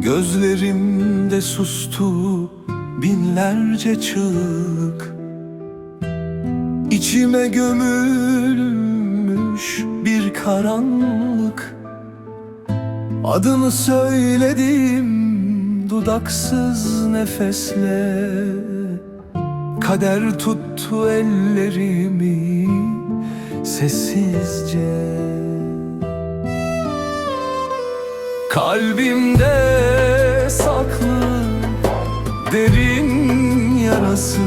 Gözlerimde sustu binlerce çığlık. İçime gömülmüş bir karanlık. Adını söyledim dudaksız nefesle. Kader tuttu ellerimi sessizce Kalbimde saklı derin yarası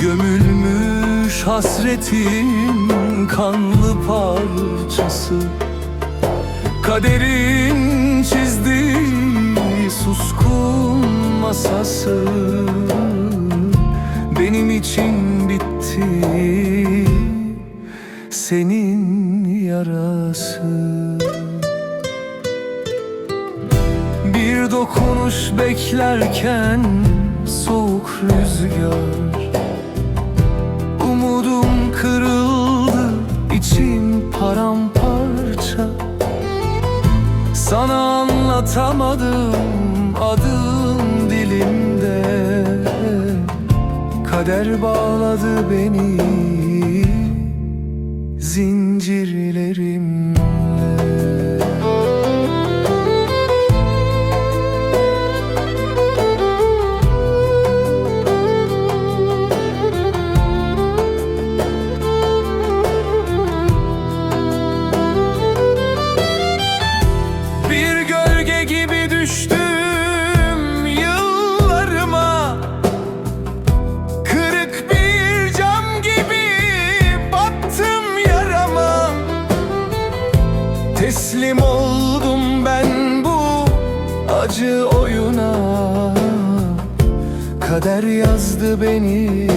Gömülmüş hasretin kanlı parçası. Kaderin çizdiği suskun masası Benim için bitti senin yarası dokunuş beklerken soğuk rüzgar. Umudum kırıldı içim paramparça. Sana anlatamadım adım dilimde. Kader bağladı beni düştüm yıllarıma. Kırık bir cam gibi battım yarama. Teslim oldum ben bu acı oyuna. Kader yazdı beni.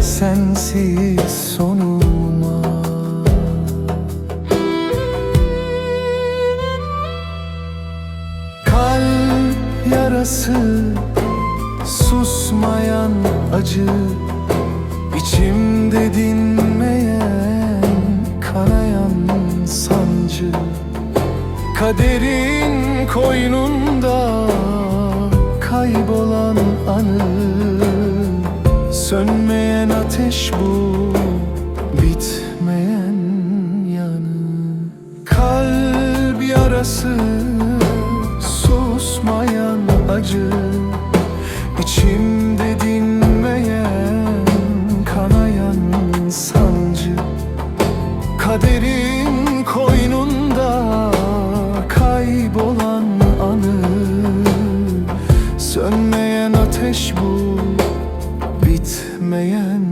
Sensiz sonuma yarası susmayan acı içimde dinmeyen kanayan sancı. Kaderin koynunda acı İçimde dinmeyen kanayan sancı. Kaderin koynunda kaybolan anı. Sönmeyen ateş bu bitmeyen